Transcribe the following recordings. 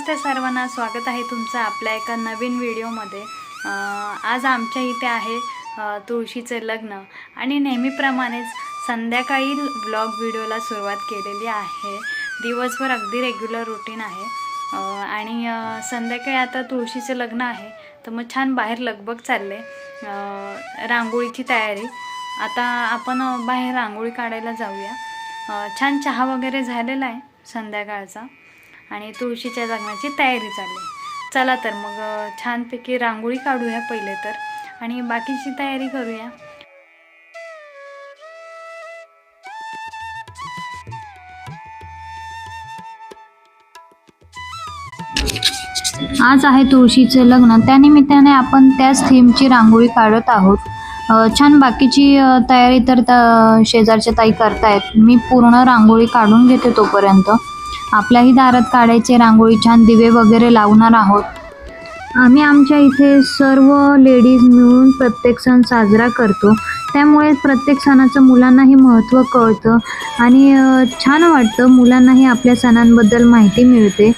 नमस्ते सर्वांना स्वागत आहे तुमचं आपल्या एका नवीन व्हिडिओमध्ये. आज आमच्या इथे आहे तुळशीचे लग्न. आणि नेहमीप्रमाणेच संध्याकाळी ब्लॉग व्हिडिओला सुरुवात केलेली आहे. दिवसभर अगदी रेग्युलर रुटीन आहे. आणि संध्याकाळी आता तुळशीचं लग्न आहे. तर मग छान बाहेर लगबग चालले. रांगोळीची तयारी. आता आपण बाहेर रांगोळी काढायला जाऊया. छान चहा वगैरे झालेला आहे संध्याकाळचा. आणि तुळशीच्या लग्नाची तयारी चालली. चला तर मग छानपैकी रांगोळी काढूया पहिले तर. आणि बाकीची तयारी करूया. आज आहे तुळशीचे लग्न. त्यानिमित्ताने आपण त्याच थीमची रांगोळी काढत आहोत. छान बाकीची तयारी तर त्या शेजारच्या ताई करतायत. मी पूर्ण रांगोळी काढून घेते तोपर्यंत. आपल्याही दारात काढायचे रांगोळी छान दिवे वगैरे लावणार आहोत. आम्ही आमच्या इथे सर्व लेडीज मिळून प्रत्येक सण साजरा करतो. त्यामुळे प्रत्येक सणाचं मुलांनाही महत्त्व कळतं आणि छान वाटतं. मुलांनाही आपल्या सणांबद्दल माहिती मिळते.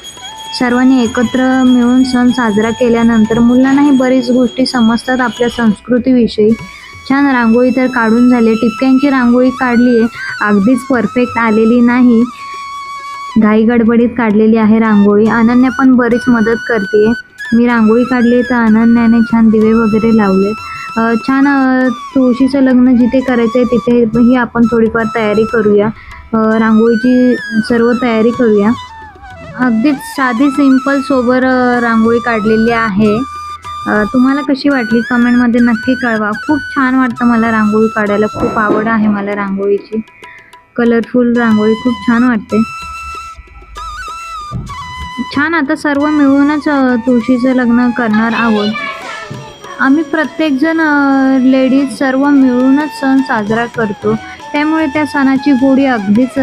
सर्वांनी एकत्र मिळून सण साजरा केल्यानंतर मुलांनाही बरीच गोष्टी समजतात आपल्या संस्कृतीविषयी. छान रांगोळी तर काढून झाली. टिपक्यांची रांगोळी काढली आहे अगदीच परफेक्ट आलेली नाही. घाई गडबडीत काढलेली आहे रांगोळी. अनन्या पण बरीच मदत करते. मी रांगोळी काढली तर अनन्याने छान दिवे वगैरे लावले. छान तुळशीचं लग्न जिथे करायचं आहे तिथेही आपण थोडीफार तयारी करूया. रांगोळीची सर्व तयारी करूया. अगदीच साधी सिंपल सोबर रांगोळी काढलेली आहे. तुम्हाला कशी वाटली कमेंटमध्ये नक्की कळवा. खूप छान वाटतं मला रांगोळी काढायला. खूप आवड आहे मला रांगोळीची. कलरफुल रांगोळी खूप छान वाटते. छान आता सर्व मिळूनच तुळशीचं लग्न करणार आहोत. आम्ही प्रत्येकजण लेडीज सर्व मिळूनच सण साजरा करतो. त्यामुळे त्या सणाची गोडी अगदीच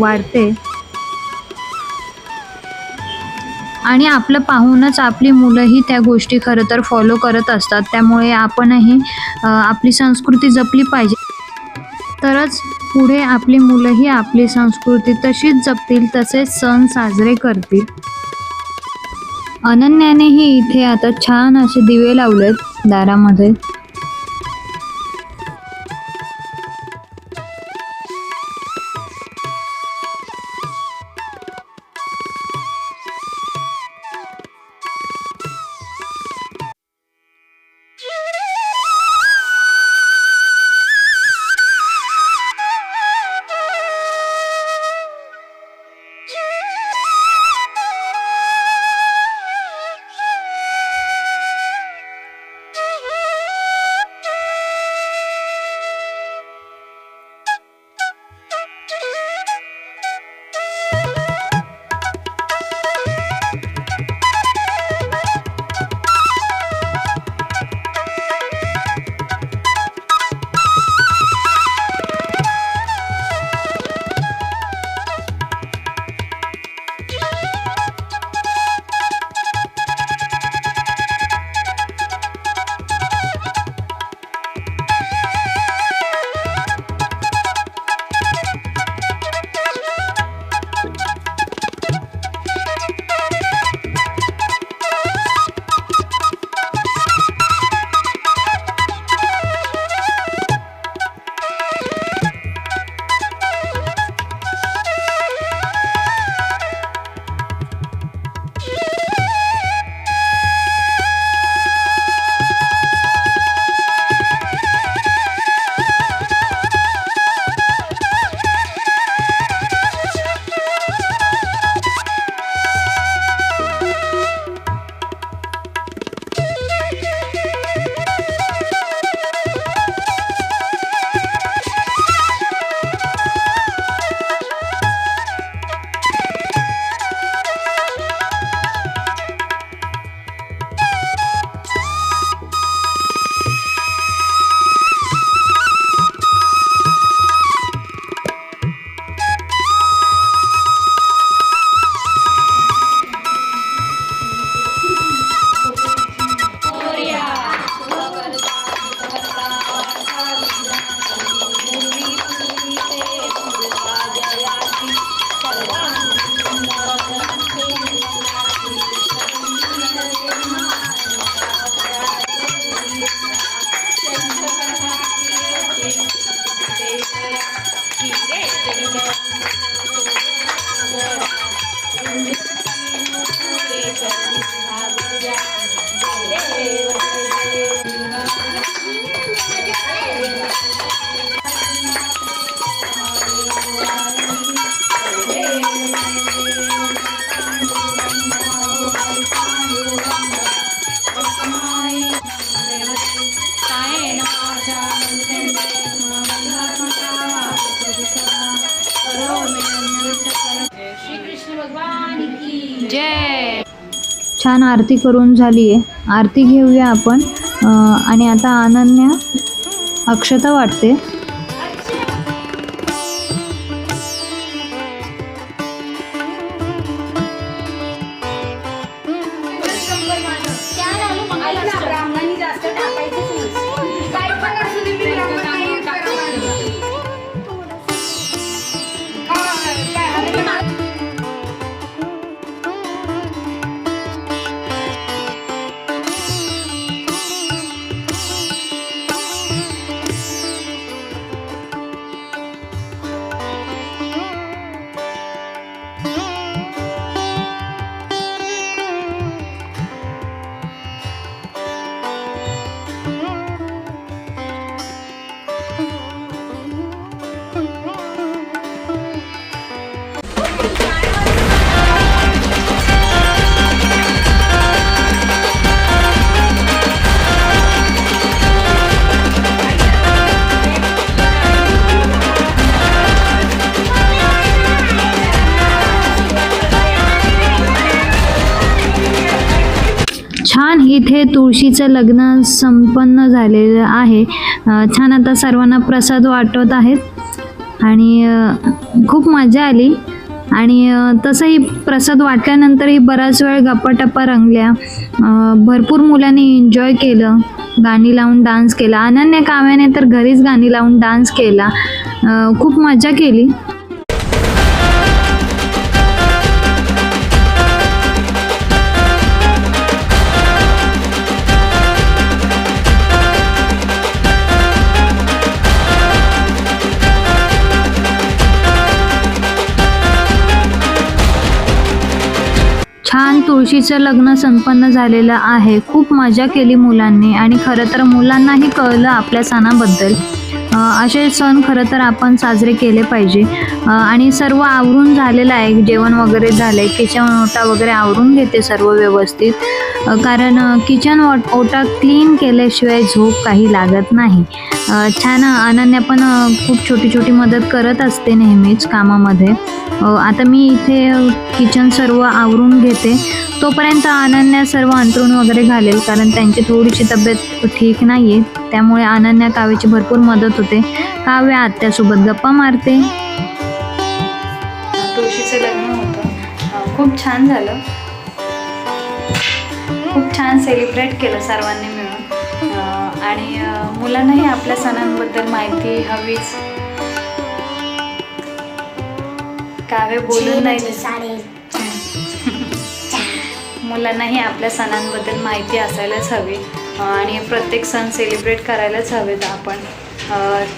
वाढते. आणि आपलं पाहूनच आपली मुलंही त्या गोष्टी खरं तर फॉलो करत असतात. त्यामुळे आपणही आपली संस्कृती जपली पाहिजे. तरच पुढे आपली मुलंही आपली संस्कृती तशीच जपतील तसेच सण साजरे करतील. अनन्यानेही इथे आता छान असे दिवे लावलेत दारामध्ये. छान आरती करून झाली आहे. आरती घेऊया आपण. आणि आता अनन्या अक्षता वाटते. इथे तुळशीचं लग्न संपन्न झालेलं आहे. छान आता सर्वांना प्रसाद वाटत आहेत. आणि खूप मजा आली. आणि तसंही प्रसाद वाटल्यानंतरही बराच वेळ गप्पाटप्पा रंगल्या. भरपूर मुलांनी एन्जॉय केलं. गाणी लावून डान्स केला. अनन्या काव्याने तर घरीच गाणी लावून डान्स केला. खूप मजा केली. तिचं लग्न संपन्न झालेलं आहे. खूप मजा केली मुलांनी आणि खरं तर मुलांनाही कळलं आपल्या सणाबद्दल. असे सण खरं तर आपण साजरे केले पाहिजे. आणि सर्व आवरून झालेलं आहे. जेवण वगैरे झालं आहे किचन ओटा वगैरे आवरून घेते सर्व व्यवस्थित. कारण किचन ओटा क्लीन केल्याशिवाय झोप काही लागत नाही. छान अनन्या पण खूप छोटी छोटी मदत करत असते नेहमीच कामामध्ये. आता मी इथे किचन सर्व आवरून घेते. तोपर्यंत अनन्या सर्व अंतरून वगैरे घालेल कारण त्यांची थोडीशी तब्येत ठीक नाही आहे त्यामुळे अनन्या काव्याची भरपूर मदत होते. काव्य आत्यासोबत गप्पा मारते. तुळशीचं लग्न होतं. खूप छान झालं. खूप छान सेलिब्रेट केलं सर्वांनी मिळून. आणि मुलांनाही आपल्या सणांबद्दल माहिती हवीच. काव्य बोलून नाही मुलांनाही आपल्या सणांबद्दल माहिती असायलाच हवी. आणि प्रत्येक सण सेलिब्रेट करायलाच हवेत आपण.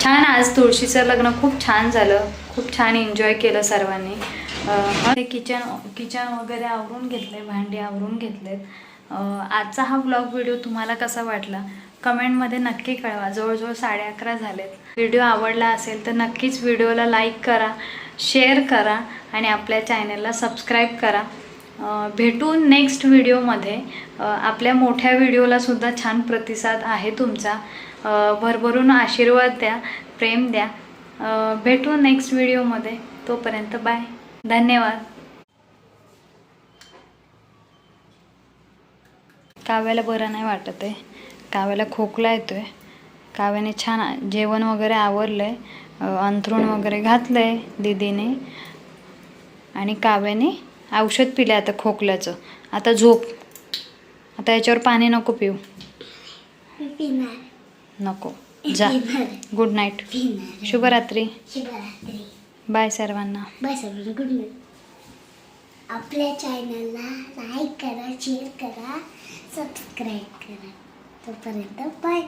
छान आज तुळशीचं लग्न खूप छान झालं. खूप छान एन्जॉय केलं सर्वांनी. ते किचन किचन वगैरे आवरून घेतले भांडी आवरून घेतलेत. आजचा हा ब्लॉग व्हिडिओ तुम्हाला कसा वाटला? कमेंटमध्ये नक्की कळवा. जवळजवळ साडे अकरा झालेत. व्हिडिओ आवडला असेल तर नक्कीच व्हिडिओला लाईक करा शेअर करा आणि आपल्या चॅनलला सबस्क्राईब करा. भेटू नेक्स्ट व्हिडिओमध्ये आपल्या मोठ्या व्हिडिओलासुद्धा छान प्रतिसाद आहे तुमचा. भरभरून आशीर्वाद द्या प्रेम द्या. भेटू नेक्स्ट व्हिडिओमध्ये तोपर्यंत बाय धन्यवाद. काव्याला बरं नाही वाटत आहे. काव्याला खोकला येतो आहे काव्याने छान जेवण वगैरे आवरलं आहे अंथरूण वगैरे घातलं आहे दिदीने. आणि काव्याने औषध पिलं आता खोकल्याचं. आता झोप. आता याच्यावर पाणी नको पिऊ. नको. जा. गुड नाईट शुभरात्री. बाय सर्वांना. बस गुड नाईट आपल्या चॅनलला लाईक करा शेअर करा सबस्क्राईब करा. तोपर्यंत बाय